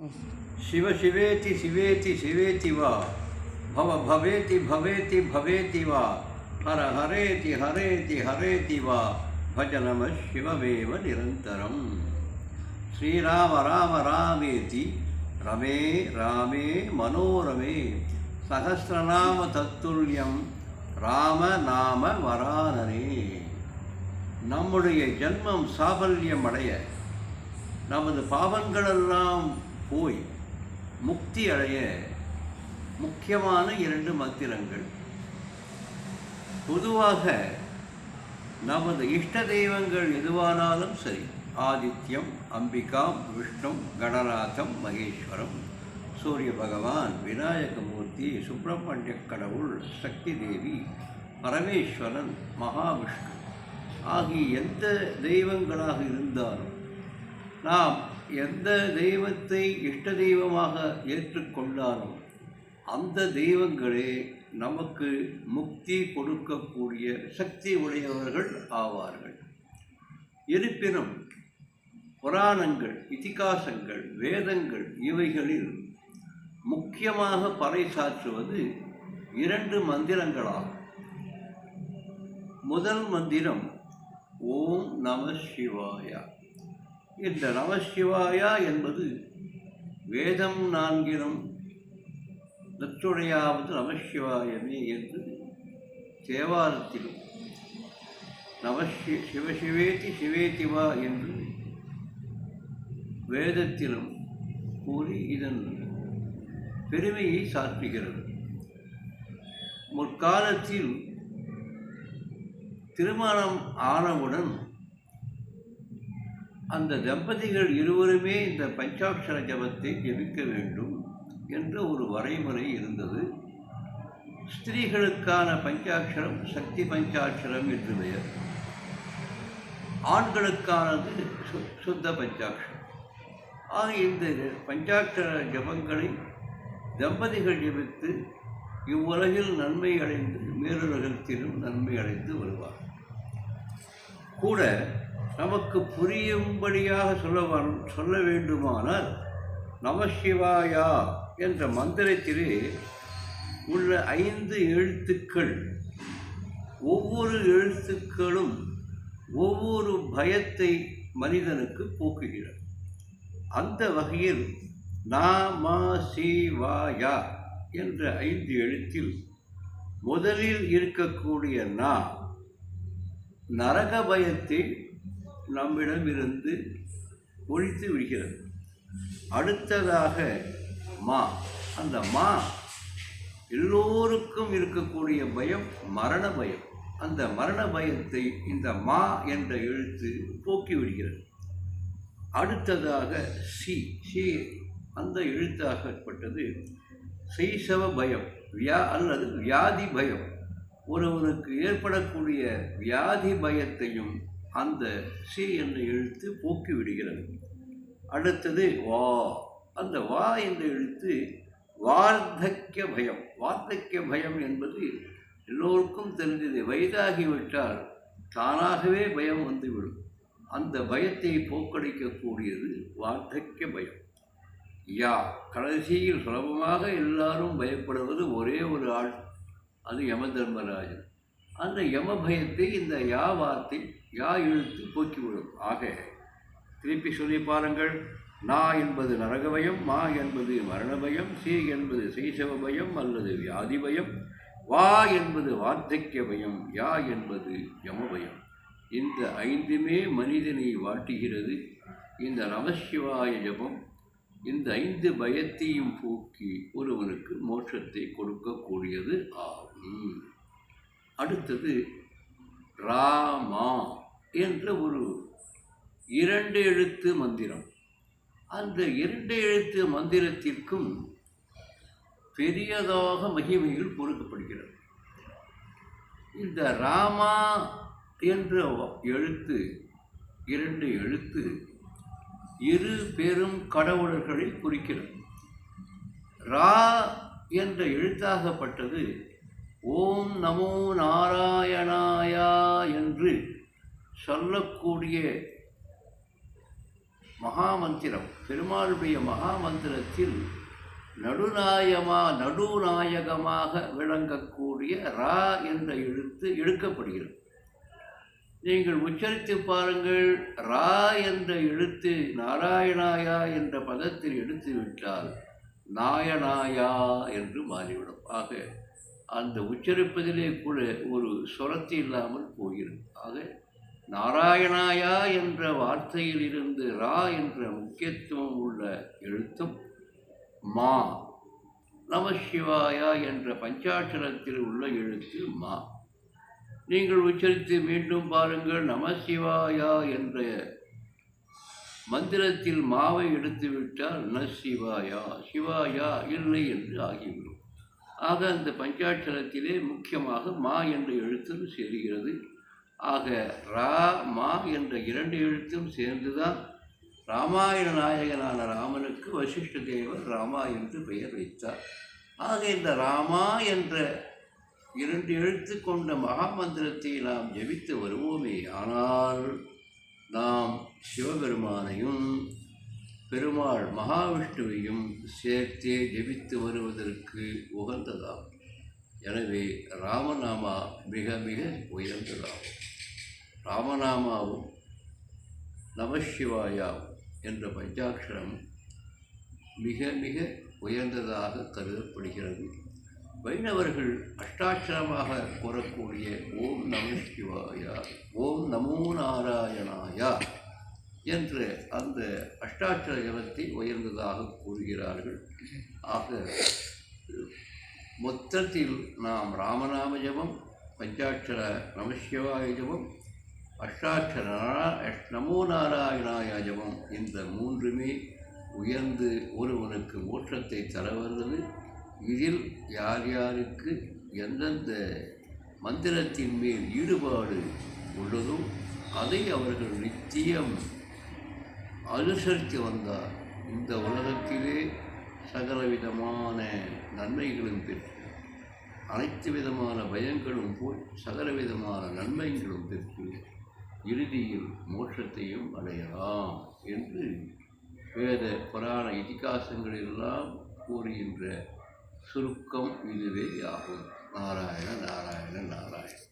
சிவ சிவேதி சிவேதி சிவேதி வா பவ பவேதி பவேதி பவேதி வா ஹர ஹரேதி ஹரேதி ஹரேதி வா பஜ நம சிவமேவ நிரந்தரம் ஸ்ரீராம ராம ராமேதி ரமே ராமே மனோரமே சகசிரநாம தத்துல்யம் ராம நாம வரானரே நம்முடைய ஜென்மம் சாபல்யம் அடைய நமது பாவங்களெல்லாம் போய் முக்தி அடைய முக்கியமான இரண்டு மந்திரங்கள். பொதுவாக நமது இஷ்ட தெய்வங்கள் எதுவானாலும் சரி ஆதித்யம் அம்பிகாம் விஷ்ணு கணநாதம் மகேஸ்வரம் சூரிய பகவான் விநாயகமூர்த்தி சுப்பிரமணிய கடவுள் சக்தி தேவி பரமேஸ்வரன் மகாவிஷ்ணு ஆகிய எந்த தெய்வங்களாக இருந்தாலும் நாம் எந்த தெய்வத்தை இஷ்ட தெய்வமாக ஏற்றுக்கொண்டாலும் அந்த தெய்வங்களே நமக்கு முக்தி கொடுக்கக்கூடிய சக்தி உடையவர்கள் ஆவார்கள். இருப்பினும் புராணங்கள் இதிகாசங்கள் வேதங்கள் இவைகளில் முக்கியமாக பறைசாற்றுவது இரண்டு மந்திரங்களாகும். முதல் மந்திரம் ஓம் நம சிவாயா. இந்த நமசிவாயா என்பது வேதம் நான்கினும் நற்றுடையாவது நமசிவாயமே என்று தேவாரத்திலும் நமசி சிவசிவேதி சிவேதி வா என்று வேதத்திலும் கூறி இதன் பெருமையை சாற்றுகிறது. முற்காலத்தில் திருமணம் ஆனவுடன் அந்த தம்பதிகள் இருவருமே இந்த பஞ்சாட்சர ஜபத்தை ஜெபிக்க வேண்டும் என்ற ஒரு வரைமுறை இருந்தது. ஸ்திரீகளுக்கான பஞ்சாட்சரம் சக்தி பஞ்சாட்சரம் என்று பெயர். ஆண்களுக்கானது சு சுத்த பஞ்சாட்சரம். ஆக இந்த பஞ்சாட்சர ஜபங்களை தம்பதிகள் ஜெபித்து இவ்வுலகில் நன்மை அடைந்து மேலுலகத்திலும் நன்மை அடைந்து வருவார் கூட நமக்கு புரியும்படியாக சொல்ல சொல்ல வேண்டுமானால் நமசிவாயா என்ற மந்திரத்திலே உள்ள ஐந்து எழுத்துக்கள் ஒவ்வொரு எழுத்துக்களும் ஒவ்வொரு பயத்தை மனிதனுக்கு போக்குகிறது. அந்த வகையில் நாமா சிவாயா என்ற ஐந்து எழுத்தில் முதலில் இருக்கக்கூடிய நா நரக பயத்தை நம்மிடமிருந்து ஒழித்து விடுகிறது. அடுத்ததாக மா. அந்த மா எல்லோருக்கும் இருக்கக்கூடிய பயம் மரண பயம். அந்த மரண பயத்தை இந்த மா என்ற எழுத்து போக்கி விடுகிறது. அடுத்ததாக சி. சி அந்த எழுத்தாகப்பட்டது சைசவ பயம் வியா அல்லது வியாதி பயம். ஒருவனுக்கு ஏற்படக்கூடிய வியாதி பயத்தையும் அந்த சி என்ற எழுத்து போக்கி விடுகிறது. அடுத்தது வா. அந்த வா என்ற எழுத்து வார்த்தக்கிய பயம். வார்த்தக்கிய பயம் என்பது எல்லோருக்கும் தெரிஞ்சது வயதாகிவிட்டால் தானாகவே பயம் வந்துவிடும். அந்த பயத்தை போக்கடிக்கக்கூடியது வார்த்தக்கிய பயம். யா. கடைசியில் சுலபமாக எல்லாரும் பயப்படுவது ஒரே ஒரு ஆள் அது யம தர்மராஜன் அந்த யம பயத்தை இந்த யா வார்த்தை யா எழுத்து போக்கிவிடும். ஆக திருப்பி சொல்லி பாருங்கள். நா என்பது நரகபயம் மா என்பது மரண பயம் சி என்பது சைசவ பயம் அல்லது வியாதி பயம் வா என்பது வார்த்தக்கிய பயம் யா என்பது யம பயம் இந்த ஐந்துமே மனிதனை வாட்டுகிறது. இந்த நமசிவாய ஜபம் இந்த ஐந்து பயத்தையும் போக்கி ஒருவனுக்கு மோட்சத்தை கொடுக்கக்கூடியது ஆகும். அடுத்தது ராமா என்ற ஒரு இரண்டு எழுத்து மந்திரம். அந்த இரண்டு எழுத்து மந்திரத்திற்கும் பெரியதாக மகிமைகள் பொறுக்கப்படுகிறது. இந்த ராமா என்ற எழுத்து இரண்டு எழுத்து இரு பெரும் கடவுளர்களை குறிக்கிறது. ரா என்ற எழுத்தாகப்பட்டது ஓம் நமோ நாராயணாயா என்று சொல்லக்கூடிய மகாமந்திரம் பெருமாளுடைய மகாமந்திரத்தில் நடுநாயமா நடுநாயகமாக விளங்கக்கூடிய ரா என்ற எழுத்து எடுக்கப்படுகிறது. நீங்கள் உச்சரித்து பாருங்கள் ரா என்ற எழுத்து நாராயணாயா என்ற பதத்தில் எடுத்து விட்டால் நாயனாயா என்று மாறிவிடும். ஆக அந்த உச்சரிப்பதிலே கூட ஒரு சொரத்து இல்லாமல் போகிறது. ஆக நாராயணாயா என்ற வார்த்தையில் இருந்து ரா என்ற முக்கியத்துவம் உள்ள எழுத்தும் மா நமசிவாயா என்ற பஞ்சாட்சரத்தில் உள்ள எழுத்து மா. நீங்கள் உச்சரித்து மீண்டும் பாருங்கள் நமசிவாயா என்ற மந்திரத்தில் மாவை எடுத்துவிட்டால் ந சிவாயா சிவாயா இல்லை என்று ஆகிவிடும். ஆக அந்த பஞ்சாட்சரத்திலே முக்கியமாக மா என்ற எழுத்தும் சேர்கிறது. ஆக ரா மா என்ற இரண்டு எழுத்தும் சேர்ந்துதான் ராமாயண நாயகனான ராமனுக்கு வசிஷ்ட தேவர் ராமா என்று பெயர் வைத்தார். ஆக இந்த ராமா என்ற இரண்டு எழுத்து கொண்ட மகாமந்திரத்தை நாம் ஜெபித்து வருவோமே. ஆனால் நாம் சிவபெருமானையும் பெருமாள் மகாவிஷ்ணுவையும் சேர்த்தே ஜெபித்து வருவதற்கு உகந்ததாம். எனவே ராமநாமா மிக மிக உயர்ந்ததாகும் ராமநாமாவும் நமசிவாயாவும் என்ற பஞ்சாட்சரம் மிக மிக உயர்ந்ததாக கருதப்படுகிறது. வைணவர்கள் அஷ்டாட்சரமாக கூறக்கூடிய ஓம் நம சிவாயா ஓம் நமோ நாராயணாயா என்று அந்த அஷ்டாட்சர ஜலத்தை உயர்ந்ததாக கூறுகிறார்கள். ஆக மொத்தத்தில் நாம் ராமநாம ஜபம் பஞ்சாட்சர நமசிவாய ஜபம் அஷ்டாட்சர நமோ நாராயணாய ஜபம் இந்த மூன்றுமே உயர்ந்து ஒருவனுக்கு மோட்சத்தை தர வந்தது இதில் யார் யாருக்கு எந்தெந்த மந்திரத்தின் மேல் ஈடுபாடு உள்ளதோ அதை அவர்கள் நித்தியம் அனுசரித்து வந்தார் இந்த உலகத்திலே சகலவிதமான நன்மைகளும் பெற்று அனைத்து விதமான பயங்களும் போய் சகலவிதமான நன்மைகளும் பெற்று இறுதியில் மோட்சத்தையும் அடையலாம் என்று வேத புராண இதிகாசங்களெல்லாம் கூறுகின்ற சுருக்கம் இதுவே ஆகும். நாராயண நாராயண நாராயண.